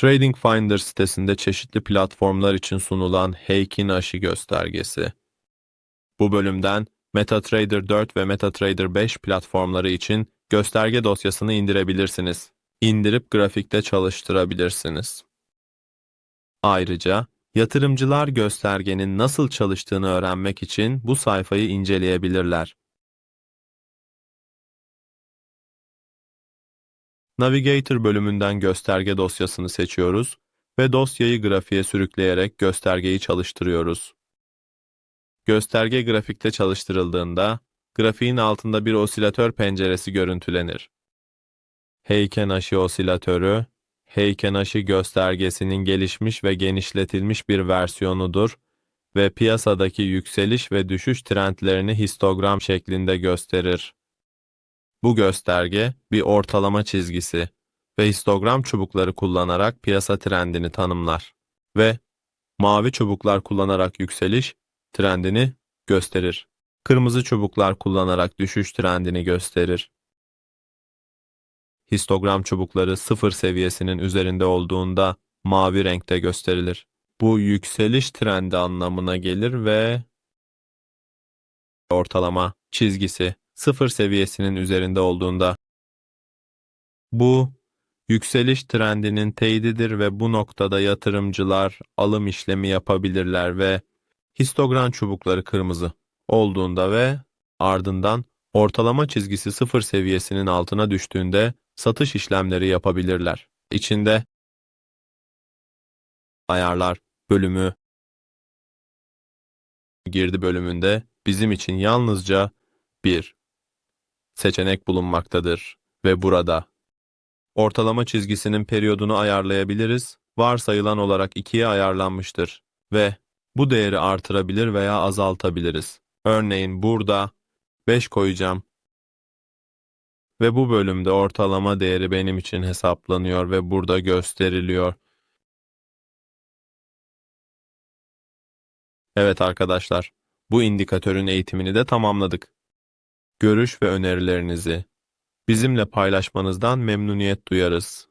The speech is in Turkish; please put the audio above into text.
Trading Finder sitesinde çeşitli platformlar için sunulan Heikin aşı göstergesi. Bu bölümden MetaTrader 4 ve MetaTrader 5 platformları için gösterge dosyasını indirebilirsiniz. İndirip grafikte çalıştırabilirsiniz. Ayrıca yatırımcılar göstergenin nasıl çalıştığını öğrenmek için bu sayfayı inceleyebilirler. Navigator bölümünden gösterge dosyasını seçiyoruz ve dosyayı grafiğe sürükleyerek göstergeyi çalıştırıyoruz. Gösterge grafikte çalıştırıldığında grafiğin altında bir osilatör penceresi görüntülenir. Heiken aşı osilatörü, Heiken aşı göstergesinin gelişmiş ve genişletilmiş bir versiyonudur ve piyasadaki yükseliş ve düşüş trendlerini histogram şeklinde gösterir. Bu gösterge bir ortalama çizgisi ve histogram çubukları kullanarak piyasa trendini tanımlar ve mavi çubuklar kullanarak yükseliş trendini gösterir. Kırmızı çubuklar kullanarak düşüş trendini gösterir. Histogram çubukları sıfır seviyesinin üzerinde olduğunda mavi renkte gösterilir. Bu yükseliş trendi anlamına gelir ve ortalama çizgisi sıfır seviyesinin üzerinde olduğunda bu yükseliş trendinin teyididir ve bu noktada yatırımcılar alım işlemi yapabilirler ve histogram çubukları kırmızı olduğunda ve ardından ortalama çizgisi sıfır seviyesinin altına düştüğünde satış işlemleri yapabilirler. İçinde ayarlar bölümü girdi bölümünde bizim için yalnızca bir seçenek bulunmaktadır ve burada ortalama çizgisinin periyodunu ayarlayabiliriz. Varsayılan olarak 2'ye ayarlanmıştır ve bu değeri artırabilir veya azaltabiliriz. Örneğin burada 5 koyacağım ve bu bölümde ortalama değeri benim için hesaplanıyor ve burada gösteriliyor. Evet arkadaşlar, bu indikatörün eğitimini de tamamladık. Görüş ve önerilerinizi bizimle paylaşmanızdan memnuniyet duyarız.